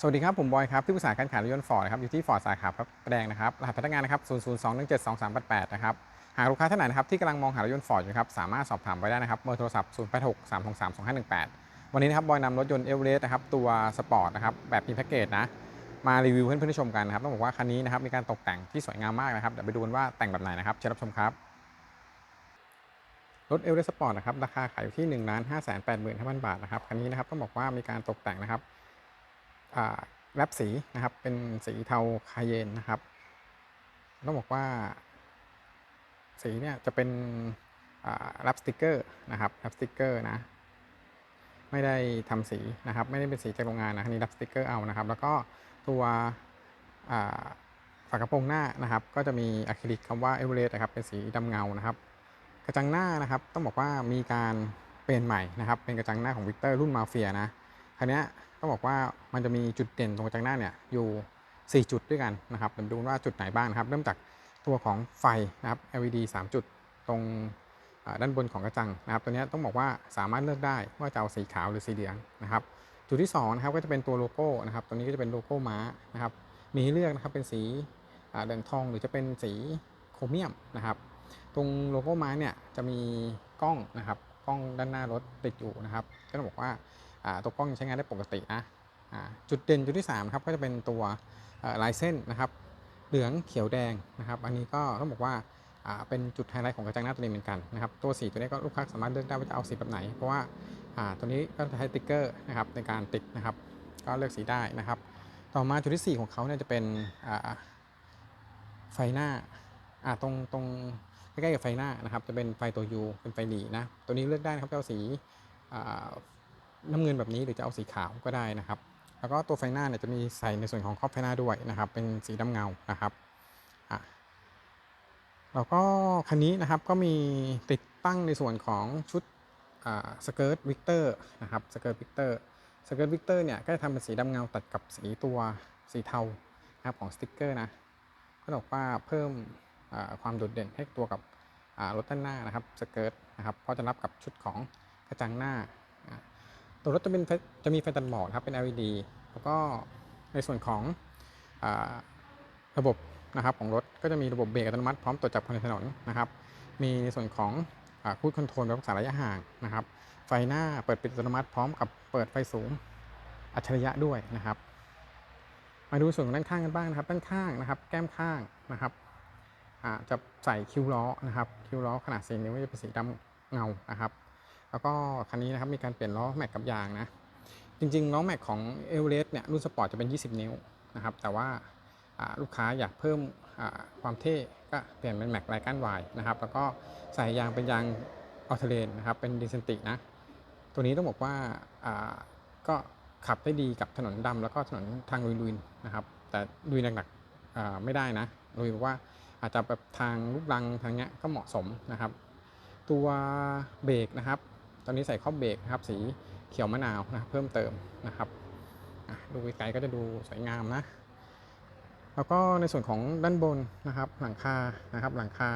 สวัสดีครับ ผมบอยครับ ที่ปรึกษาการขายรถยนต์ฟอร์ดครับ อยู่ที่ฟอร์ดสาขาพระประแดงนะครับ รหัสพนักงานนะครับ 002-172-388 นะครับ หากลูกค้าท่านไหนนะครับที่กำลังมองหารถยนต์ฟอร์ดอยู่ครับ สามารถสอบถามไว้ได้นะครับ เบอร์โทรศัพท์ 0863632518 วันนี้นะครับ บอยนำรถยนต์เอเวอเรสต์นะครับ ตัวสปอร์ตนะครับ แบบมีแพ็กเกจนะ มารีวิวเพื่อนๆได้ชมกันนะครับ ต้องบอกว่าคันนี้นะครับ มีการตกแต่งที่สวยงามมากนะครับ เดี๋ยวไปดูกันว่าแต่งแบบไหนนะครับ เชิญรับชมครับรถเอเวอเรสต์สปอร์ตนะครับ ราคาขายอยู่ที่1นึ่งล้านห้าแสนแปดหมื่นห้าพันบาทนะครับ คันนี้นะครับต้องบอกว่ามีการตกแต่งนะครับ แรปสีนะครับเป็นสีเทาคาเยนนะครับต้องบอกว่าสีเนี่ยจะเป็นอ่าแรปสติกเกอร์นะครับแรปสติกเกอร์นะ ไม่ได้ทำสีนะครับ ไม่ได้เป็นสีจากโรงงานนะนนี้แรปสติกเกอร์เอานะครับ แล้วก็ตัวฝากระโปรงหน้านะครับ ก็จะมีอะคริลิกคำว่าเอเวอเรสต์นะครับ เป็นสีดำเงานะครับ กระจังหน้านะครับ ต้องบอกว่ามีการเปลี่ยนใหม่นะครับ เป็นกระจังหน้าของวิกเตอร์รุ่นมาเฟียนะคันนี้ ต้องบอกว่ามันจะมีจุดเด่นตรงกระจังหน้าเนี่ยอยู่ 4 จุดด้วยกันนะครับเดี๋ยวดูว่าจุดไหนบ้างนะครับ เริ่มจากตัวของไฟนะครับ LED 3 จุดตรงด้านบนของกระจังนะครับ ตัวนี้ต้องบอกว่าสามารถเลือกได้ว่าจะเอาสีขาวหรือสีเหลืองนะครับ จุดที่2นะครับก็จะเป็นตัวโลโก้นะครับ ตัวนี้ก็จะเป็นโลโก้ม้านะครับ มีให้เลือกนะครับเป็นสีอ่าเหลืองทองหรือจะเป็นสีโครเมียมนะครับ ตรงโลโก้ม้าเนี่ยจะมีกล้องนะครับกล้องด้านหน้ารถติดอยู่นะครับ ก็ต้องบอกว่า ตัวกล้องใช้งานได้ปกตินะจุดเด่นจุดที่3ครับก็จะเป็นตัวลายเส้นนะครับ เหลืองเขียวแดงนะครับ อันนี้ก็ต้องบอกว่าเป็นจุดไฮไลท์ของกระจังหน้าตัวนี้เหมือนกันนะครับตัวสีตัวนี้ก็ลูกค้าสามารถเลือกได้ว่าจะเอาสีแบบไหน เพราะว่าตัวนี้ก็จะใช้สติ๊กเกอร์นะครับในการติดนะครับ ก็เลือกสีได้นะครับ ต่อมาจุดที่ 4 ของเขาเนี่ยจะเป็นไฟหน้าตรงตรงใกล้ๆกับไฟหน้านะครับ จะเป็นไฟตัว U เป็นไฟหลีนะตัวนี้เลือกได้นะครับจะเอาสี น้ำเงินแบบนี้หรือจะเอาสีขาวก็ได้นะครับ แล้วก็ตัวไฟหน้าเนี่ยจะมีใส่ในส่วนของครอบไฟหน้าด้วยนะครับ เป็นสีดำเงานะครับอะแล้วก็คันนี้นะครับก็มีติดตั้งในส่วนของชุดสเกิร์ตวิกเตอร์นะครับสเกิร์ตวิกเตอร์สเกิร์ตวิกเตอร์เนี่ยก็จะทำเป็นสีดำเงาตัดกับสีตัวสีเทานะครับของสติ๊กเกอร์นะก็บอกว่าเพิ่มความโดดเด่นให้ตัวกับรถด้านหน้านะครับสเกิร์ตนะครับเพราะจะรับกับชุดของกระจังหน้า ตัวรถจะเป็นจะมีไฟตัดหมอกครับเป็น LED แล้วก็ในส่วนของอระบบนะครับของรถก็จะมีระบบเบรกอัตโนมัติพร้อมตรวจจับคนในถนนนะครับ มีในส่วนของคูดคอนโทรลรักษาระยะห่างนะครับ ไฟหน้าเปิดปิดอัตโนมัติพร้อมกับเปิดไฟสูงอัจฉริยะด้วยนะครับ มาดูส่วนของด้านข้างกันบ้างนะครับ ด้านข้างนะครับ แก้มข้างนะครับจะใส่คิ้วล้อนะครับ คิ้วล้อขนาด4นิ้วจะเป็นสีดำเงานะครับ แล้วก็คันนี้นะครับมีการเปลี่ยนล้อแม็กกับยางนะ จริงๆล้อแม็กของเอเวอเรสต์เนี่ยรุ่นสปอร์ตจะเป็น 20 นิ้วนะครับแต่ว่าลูกค้าอยากเพิ่มความเท่ก็เปลี่ยนเป็นแม็กไลกันวายนะครับแล้วก็ใส่ยางเป็นยางออเทเลนนะครับเป็นดิเซนตินะตัวนี้ต้องบอกว่าก็ขับได้ดีกับถนนดำแล้วก็ถนนทางลุยๆนะครับแต่ลุยหนักๆไม่ได้นะลุยบอกว่าอาจจะแบบทางลูกรังทางเนี้ยก็เหมาะสมนะครับ ตัวเบรกนะครับ ตอนนี้ใส่ข้อบเบรกนะครับ สีเขียวมะนาวนะเพิ่มเติมนะครับดูไกลๆก็จะดูสวยงามนะ แล้วก็ในส่วนของด้านบนนะครับหลังคานะครับ หลังคา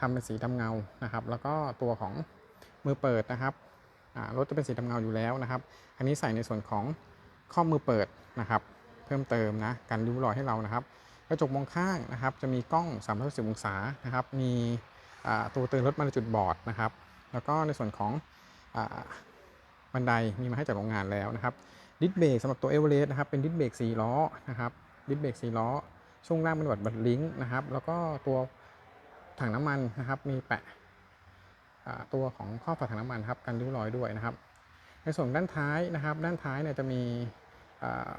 ทำเป็นสีดำเงานะครับ แล้วก็ตัวของมือเปิดนะครับรถจะเป็นสีดำเงาอยู่แล้วนะครับ อันนี้ใส่ในส่วนของข้อมือเปิดนะครับ เพิ่มเติมนะการริ้วรอยให้เรานะครับกระจกมองข้างนะครับ จะมีกล้อง 360 องศานะครับ มีตัวเตือนรถมาจุดบอดนะครับ แล้วก็ในส่วนของ บันไดมีมาให้จากโรงงานแล้วนะครับดิสเบรกสำหรับตัวเอเวอเรสต์นะครับเป็นดิสเบรก4ล้อนะครับดิสเบรก4ล้อ ช่วงล่างเป็นบัตรบัตรลิงก์นะครับแล้วก็ตัวถังน้ำมันนะครับมีแปะตัวของข้อฝาถังน้ำมันครับกันริ้วรอยด้วยนะครับ ในส่วนด้านท้ายนะครับ ด้านท้ายเนี่ยจะมีอ่า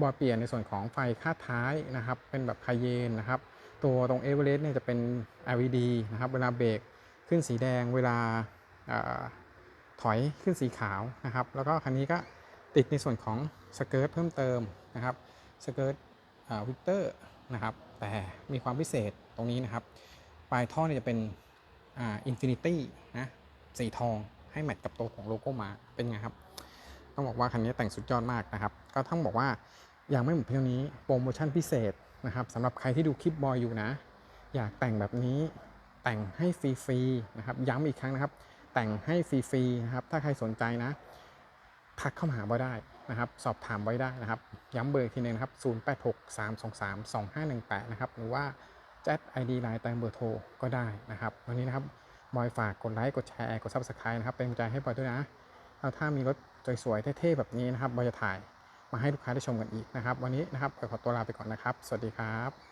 บอเปลี่ยนในส่วนของไฟคาดท้ายนะครับ เป็นแบบไคเยนนะครับ ตัวตรงเอเวอเรสต์เนี่ยจะเป็น LED นะครับ เวลาเบรกขึ้นสีแดง เวลา ถอยขึ้นสีขาวนะครับ แล้วก็คันนี้ก็ติดในส่วนของสเกิร์ตเพิ่มเติมนะครับสเกิร์ตวิกเตอร์นะครับ แต่มีความพิเศษตรงนี้นะครับ ปลายท่อเนี่ยจะเป็นอินฟินิตี้นะสีทองให้แมทกับตัวของโลโก้มาเป็นไงครับ ต้องบอกว่าคันนี้แต่งสุดยอดมากนะครับ ก็ต้องบอกว่ายังไม่หมดเพียงนี้โปรโมชั่นพิเศษนะครับสำหรับใครที่ดูคลิปบอยอยู่นะ อยากแต่งแบบนี้แต่งให้ฟรีๆนะครับย้ำอีกครั้งนะครับ แต่งให้ฟรีๆนะครับ ถ้าใครสนใจนะ ทักเข้ามาหาบอยได้นะครับ สอบถามไว้ได้นะครับ ย้ำเบอร์อีกทีนึงนะครับ 0863232518 นะครับ หรือว่าแจ้ไอดีไลน์ตามเบอร์โทรก็ได้นะครับ วันนี้นะครับบอยฝากกดไลค์ กดแชร์ กด Subscribe นะครับ เป็นกำลังใจให้บอยด้วยนะแล้วถ้ามีรถสวยๆเท่ๆแบบนี้นะครับบอยจะถ่ายมาให้ลูกค้าได้ชมกันอีกนะครับ วันนี้นะครับบอยขอตัวลาไปก่อนนะครับ สวัสดีครับ